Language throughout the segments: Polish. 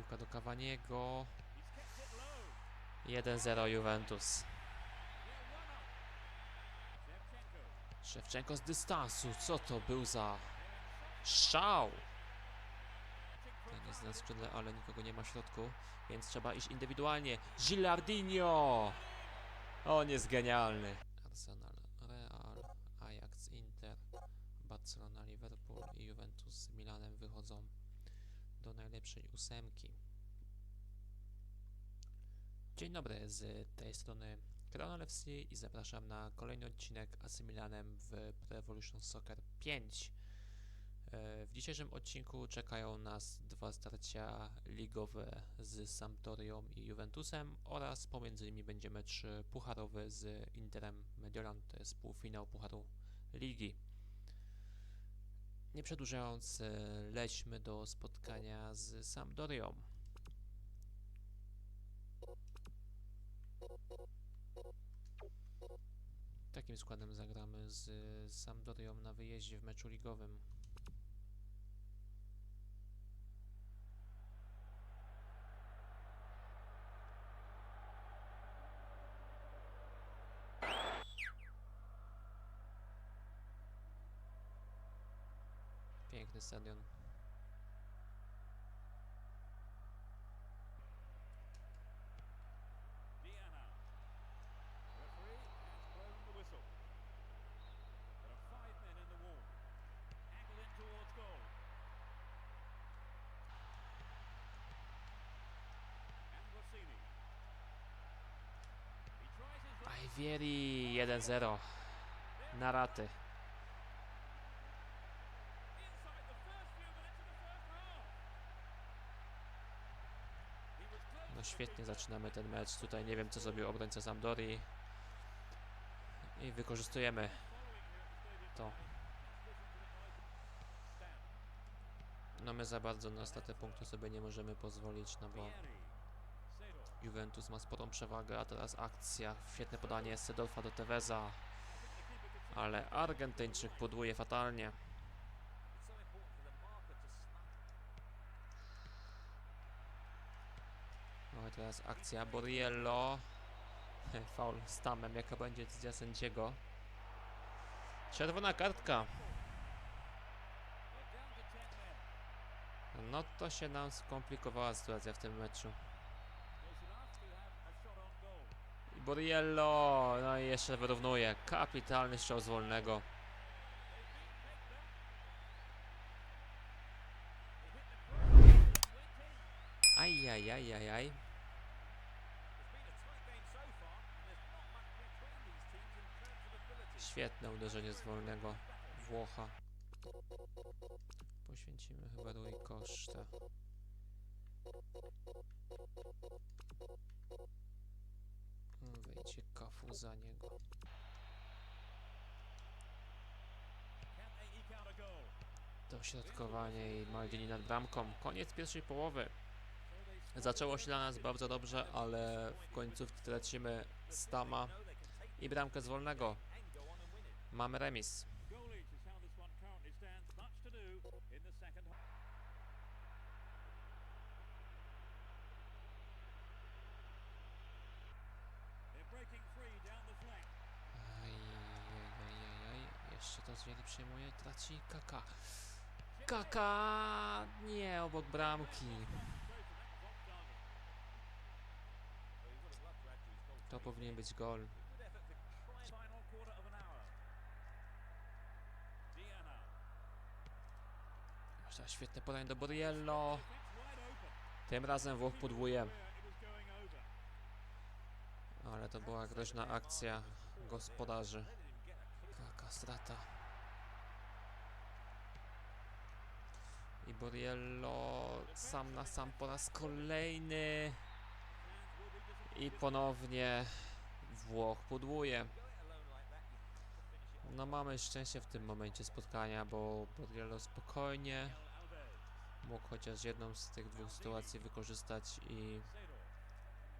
Piłka do Cavaniego. 1-0 Juventus. Szewczenko z dystansu. Co to był za szał? Ten jest na skrzydle, ale nikogo nie ma w środku, więc trzeba iść indywidualnie. Gilardinho! On jest genialny. Arsenal, Real, Ajax, Inter, Barcelona, Liverpool i Juventus z Milanem wychodzą do najlepszej ósemki. Dzień dobry, z tej strony Kronol FC i zapraszam na kolejny odcinek AC Milanem w Pro Evolution Soccer 5. E, W dzisiejszym odcinku czekają nas dwa starcia ligowe z Sampdorią i Juventusem oraz pomiędzy nimi będzie mecz pucharowy z Interem Mediolan, to jest półfinał Pucharu Ligi. Nie przedłużając, e, lećmy do spotkania z Sampdorią. Takim składem zagramy z Sampdorią na wyjeździe w meczu ligowym. His luck. Ajwieri 1-0 na raty. Świetnie zaczynamy ten mecz. Tutaj nie wiem co zrobił obrońca Sampdori. I wykorzystujemy to. No my za bardzo na stratę sobie nie możemy pozwolić, no bo Juventus ma sporą przewagę, a teraz akcja, świetne podanie Sedorfa do Teveza. Ale Argentyńczyk pudłuje fatalnie. No teraz akcja Borriello. Faul z Tamem, jaka będzie decyzja sędziego. Czerwona kartka. No to się nam skomplikowała sytuacja w tym meczu. I Borriello, no i jeszcze wyrównuje. Kapitalny strzał z wolnego. Świetne uderzenie z wolnego Włocha. Poświęcimy chyba Rui Kosztę. Wejdzie kafu za niego. Dośrodkowanie i Maldini nad bramką. Koniec pierwszej połowy. Zaczęło się dla nas bardzo dobrze, ale w końcówce tracimy Stama i bramkę z wolnego. Mamy remis. Jeszcze to zwieli przyjmuje. Traci Kaka. Kaka! Nie, obok bramki. To powinien być gol. Świetne podanie do Borriello. Tym razem Włoch podwóje. Ale to była groźna akcja gospodarzy. Kaka strata. I Borriello sam na sam po raz kolejny. I ponownie Włoch pudłuje. No mamy szczęście w tym momencie spotkania, bo Borriello spokojnie mógł chociaż jedną z tych dwóch sytuacji wykorzystać i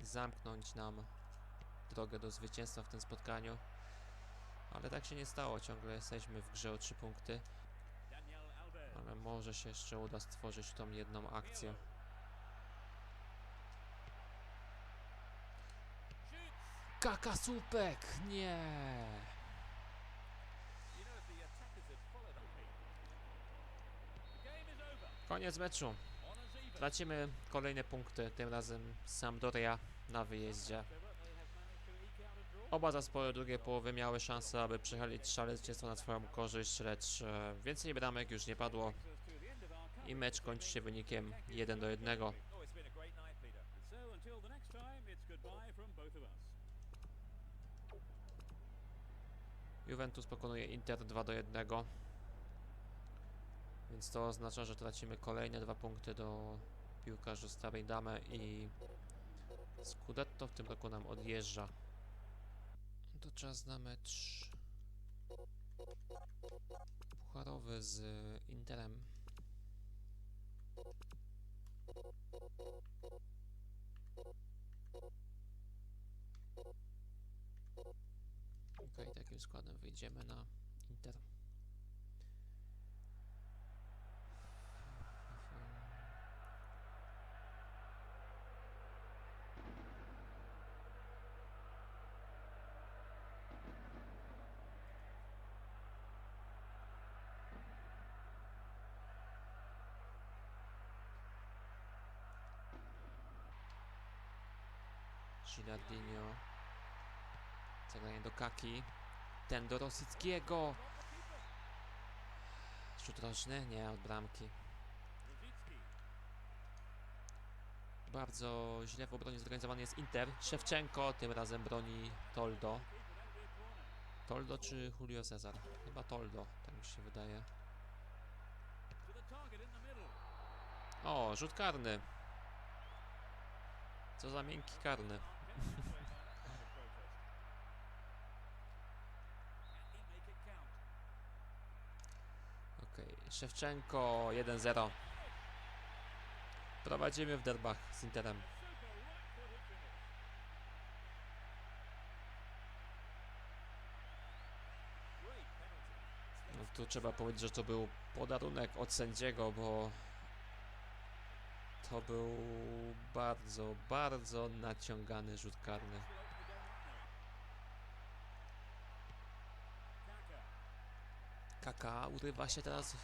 zamknąć nam drogę do zwycięstwa w tym spotkaniu. Ale tak się nie stało, ciągle jesteśmy w grze o 3 punkty. Ale może się jeszcze uda stworzyć tą jedną akcję. Kaka słupek! Nie! Koniec meczu. Tracimy kolejne punkty, tym razem Sampdoria na wyjeździe. Oba zespoły drugiej połowy miały szansę, aby przechylić szale zwycięstwa na swoją korzyść, lecz e, więcej bramek już nie padło i mecz kończy się wynikiem 1 do 1. Oh, it's been a great night, Peter. So until the next time, it's goodbye from both of us. Juventus pokonuje Inter 2 do 1. Więc to oznacza, że tracimy kolejne dwa punkty do piłkarzy Starej Damy i Scudetto w tym roku nam odjeżdża. To czas na mecz pucharowy z Interem. Okej, takim składem wyjdziemy na Inter. Gilardino. Zagranie do Kaki. Ten do Rosickiego. Rzut rożny? Nie, od bramki. Bardzo źle w obronie zorganizowany jest Inter. Szewczenko tym razem broni Toldo. Toldo czy Julio Cesar? Chyba Toldo, tak mi się wydaje. O, rzut karny. Co za miękki karny. Okej, Szewczenko 1-0. Prowadzimy w derbach z Interem. No, tu trzeba powiedzieć, że to był podarunek od sędziego, bo to był bardzo, bardzo naciągany rzut karny. Kaka. Urywa się teraz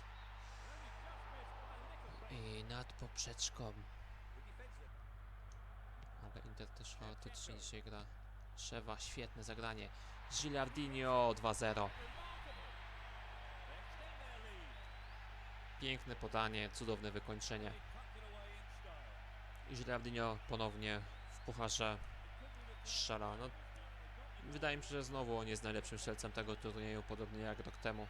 i nad poprzeczką. Ale Inter też chaotycznie dzisiaj gra. Szewa, świetne zagranie. Gilardino 2-0. Remarkable. They extend their lead. Piękne podanie, cudowne wykończenie. I Gilardino ponownie w pucharze strzela. No, wydaje mi się, że znowu on jest najlepszym strzelcem tego turnieju, podobnie jak rok temu.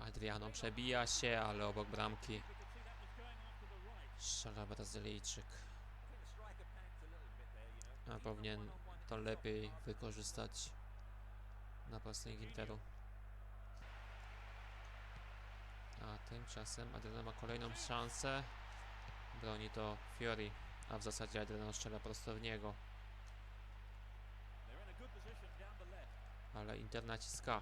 Adriano przebija się, ale obok bramki We could A powinien to lepiej wykorzystać napastnik Interu. A tymczasem Adriano ma kolejną szansę. Broni to Fiori, a w zasadzie Adriano strzela prosto w niego. Ale Inter naciska.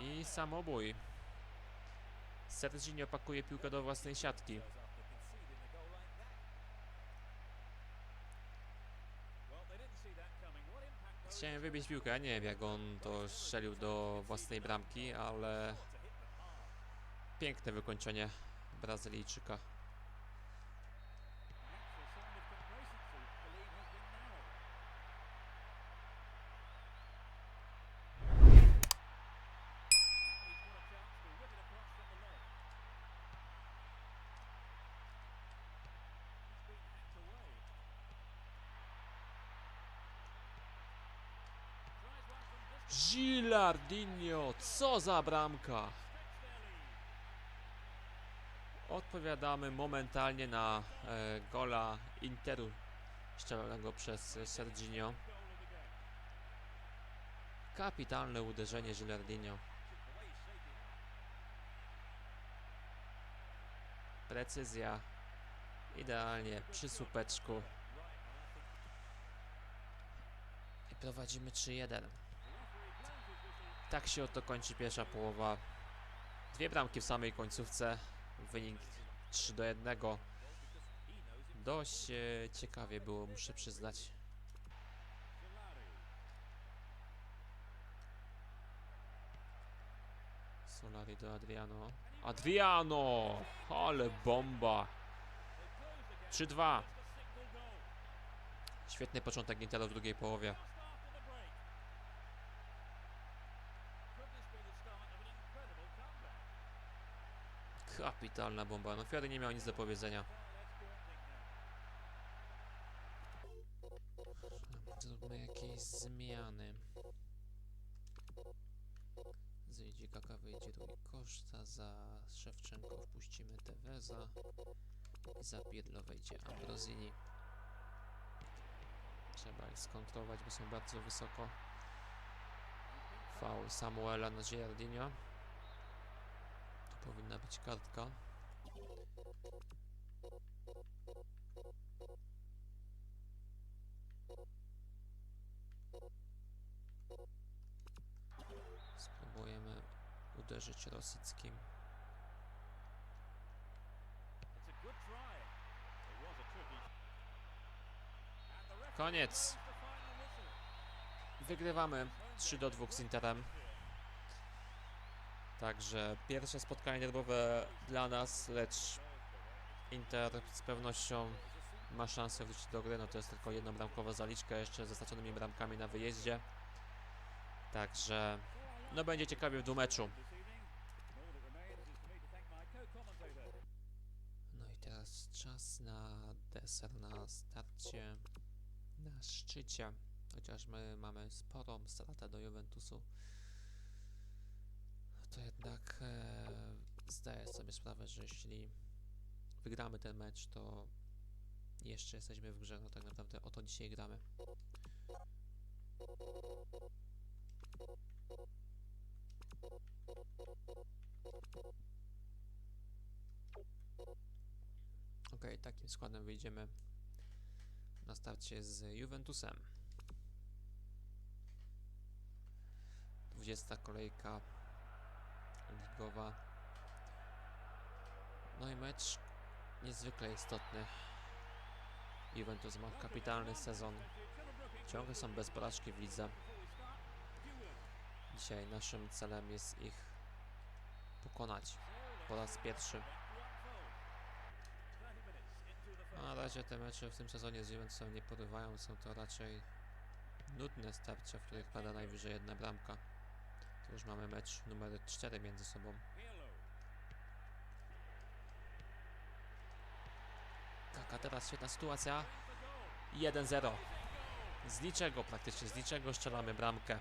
I samobój. Serginio pakuje piłkę do własnej siatki. Chciałem wybić piłkę, nie wiem jak on to strzelił do własnej bramki, ale piękne wykończenie Brazylijczyka. Gilardino, co za bramka! Odpowiadamy momentalnie na e, gola Interu strzelonego przez Serginio. Kapitalne uderzenie it. Precyzja. Idealnie przy słupeczku. I prowadzimy 3-1. Tak się oto kończy pierwsza połowa. Dwie bramki w samej końcówce. Wynik 3 do 1. Dość e, ciekawie było, muszę przyznać. Solari do Adriano. Adriano! Ale bomba! 3-2. Świetny początek Intera w drugiej połowie. Kapitalna bomba. No Fiori nie miał nic do powiedzenia. Zróbmy jakieś zmiany. Zejdzie Kaka, wyjdzie Rui Koszta, za Szewczenko wpuścimy Teveza i za Pirlo wejdzie Ambrosini. Trzeba ich skontrolować, bo są bardzo wysoko. Faul Samuela na Giardino. Powinna być kartka. Spróbujemy uderzyć Rosickim. Koniec. Wygrywamy 3 do 2 z Interem. Także pierwsze spotkanie derbowe dla nas, lecz Inter z pewnością ma szansę wrócić do gry. No to jest tylko jednobramkowa zaliczka jeszcze ze straconymi bramkami na wyjeździe. Także no będzie ciekawie w dwumeczu. No i teraz czas na deser na starcie na szczycie. Chociaż my mamy sporą stratę do Juventusu, to jednak e, zdaję sobie sprawę, że jeśli wygramy ten mecz, to jeszcze jesteśmy w grze. No tak naprawdę o to dzisiaj gramy. Ok, takim składem wyjdziemy na starcie z Juventusem. 20 kolejka ligowa. No i mecz niezwykle istotny. Juventus ma kapitalny sezon. Ciągle są bez porażki w lidze. Dzisiaj naszym celem jest ich pokonać po raz pierwszy. A na razie te mecze w tym sezonie z Juventusem nie porywają, są to raczej nudne starcia, w których pada najwyżej jedna bramka. Już mamy mecz numer 4 między sobą. Kaka, teraz świetna sytuacja. 1-0. Z niczego praktycznie, z niczego strzelamy bramkę.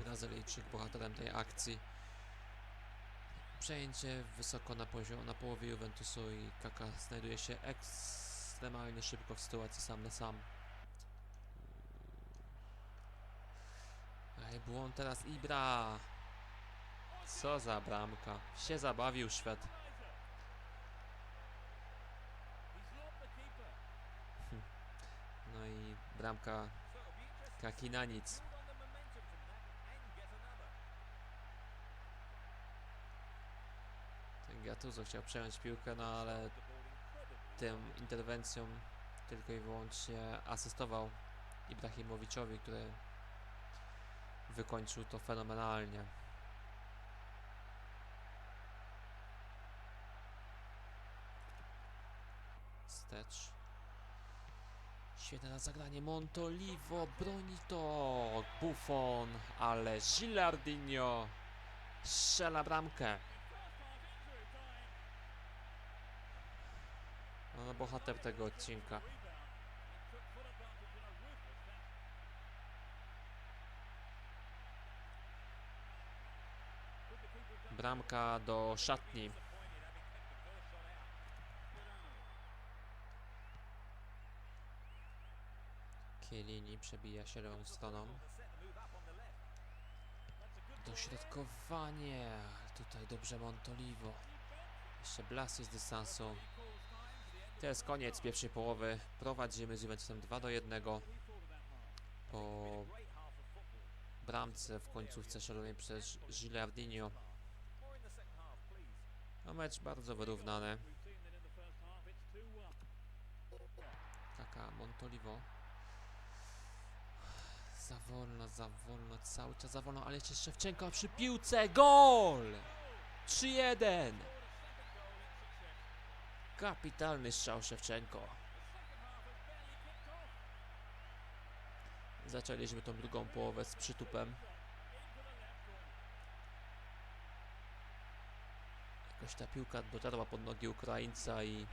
Brazylijczyk bohaterem tej akcji. Przejęcie wysoko na poziom, na połowie Juventusu i Kaka znajduje się ekstremalnie szybko w sytuacji sam na sam. Ej, błąd teraz Ibra. Co za bramka. Się zabawił Szwed. No i bramka Kaki na nic. Ten Gattuso chciał przejąć piłkę, no ale tym interwencją tylko i wyłącznie asystował Ibrahimowiczowi, który wykończył to fenomenalnie. Stecz. Świetne zagranie Montolivo, broni to Buffon, ale Gilardino strzela bramkę. No, bohater tego odcinka. Bramka do szatni. Kielini przebija się lewą stroną. Dośrodkowanie. Tutaj dobrze Montolivo. Jeszcze Blasy z dystansu. To jest koniec pierwszej połowy. Prowadzimy z Juventusem 2 do 1 po bramce w końcówce szalonej przez Gilardinho. No mecz bardzo wyrównany. Taka Montolivo. Za wolno, za wolno, cały czas za wolno, ale jeszcze Szewczenko przy piłce. Gol! 3-1. Kapitalny strzał Szewczenko. Zaczęliśmy tą drugą połowę z przytupem. Jakoś ta piłka dotarła pod nogi Ukraińca i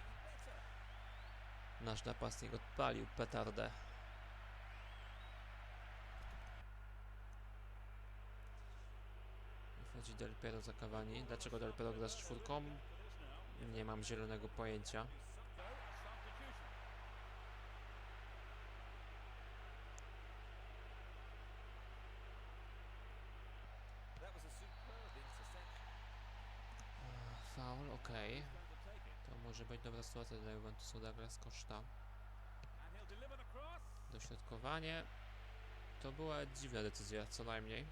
nasz napastnik odpalił petardę. Wchodzi Del Piero za Cavani. Dlaczego Del Piero gra z czwórką? Nie mam zielonego pojęcia. Interception. Faul, okej. To może być dobra sytuacja dla Juventusu Douglas Costa. Dośrodkowanie. To była dziwna decyzja, co najmniej.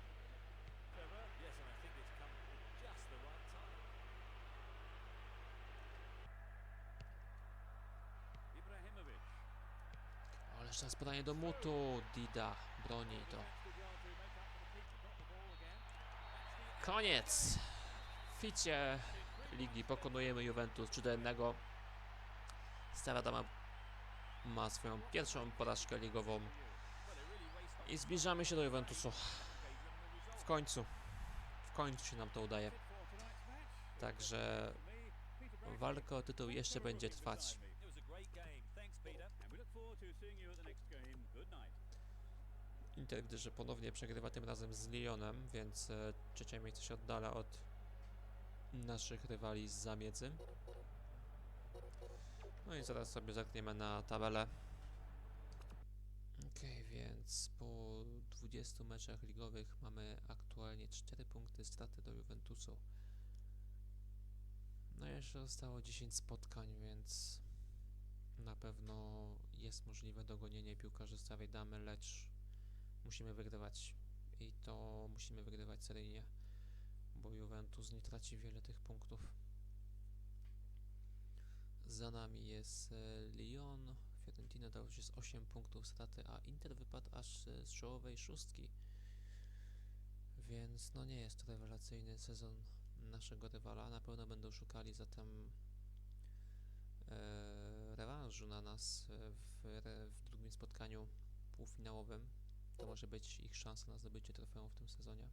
Ale teraz podanie do Mutu. Dida broni to. Koniec! W ficie ligi pokonujemy Juventus 3 do 1. Stara Dama ma swoją pierwszą porażkę ligową i zbliżamy się do Juventusu. W końcu. W końcu się nam to udaje. Także walka o tytuł jeszcze będzie trwać. Inter, gdyż ponownie przegrywa tym razem z Lyonem, więc e, trzecie miejsce się oddala od naszych rywali z zamiedzy. No i zaraz sobie zerkniemy na tabelę. Okej, więc po 20 meczach ligowych mamy aktualnie 4 punkty straty do Juventusu. No i jeszcze zostało 10 spotkań, więc na pewno jest możliwe dogonienie piłkarzy starej damy, lecz musimy wygrywać i to musimy wygrywać seryjnie, bo Juventus nie traci wiele tych punktów. Za nami jest e, Lyon, Fiorentina to już jest 8 punktów straty, a Inter wypadł aż e, z czołowej szóstki. Więc no nie jest to rewelacyjny sezon naszego rywala. Na pewno będą szukali zatem e, rewanżu na nas w, w drugim spotkaniu półfinałowym. To może być ich szansa na zdobycie trofeum w tym sezonie.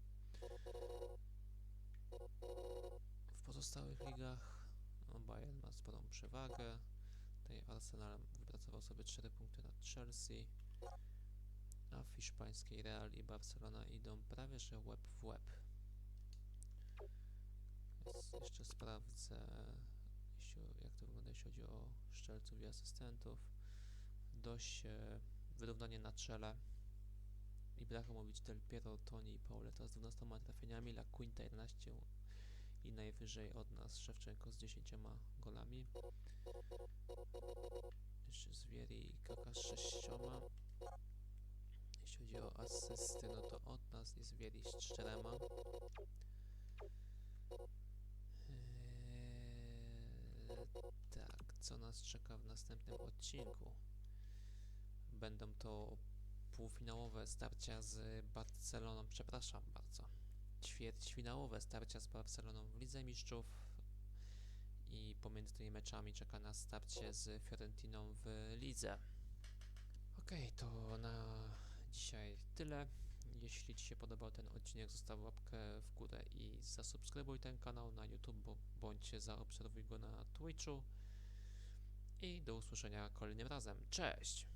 W pozostałych ligach no Bayern ma sporą przewagę. Tutaj Arsenal wypracował sobie 4 punkty nad Chelsea. A w hiszpańskiej Real i Barcelona idą prawie że łeb w łeb. Jeszcze sprawdzę, jak to wygląda, jeśli chodzi o szczelców i asystentów. Dość e, wyrównanie na czele. Ibrahimowicz, Del Piero, Toni i Pauleta z 12 trafieniami, La Quinta 11 i najwyżej od nas Szewczenko z 10 golami. Jeszcze Zwieri i Kaka z 6. Jeśli chodzi o asysty, no to od nas jest Zwieri z 4. Eee, tak, co nas czeka w następnym odcinku? Będą to półfinałowe starcia z Barceloną, przepraszam bardzo, ćwierćfinałowe starcia z Barceloną w Lidze Mistrzów i pomiędzy tymi meczami czeka nas starcie z Fiorentiną w Lidze. Okej, to na dzisiaj tyle. Jeśli Ci się podobał ten odcinek, zostaw łapkę w górę i zasubskrybuj ten kanał na YouTube, bądź zaobserwuj go na Twitchu. I do usłyszenia kolejnym razem. Cześć!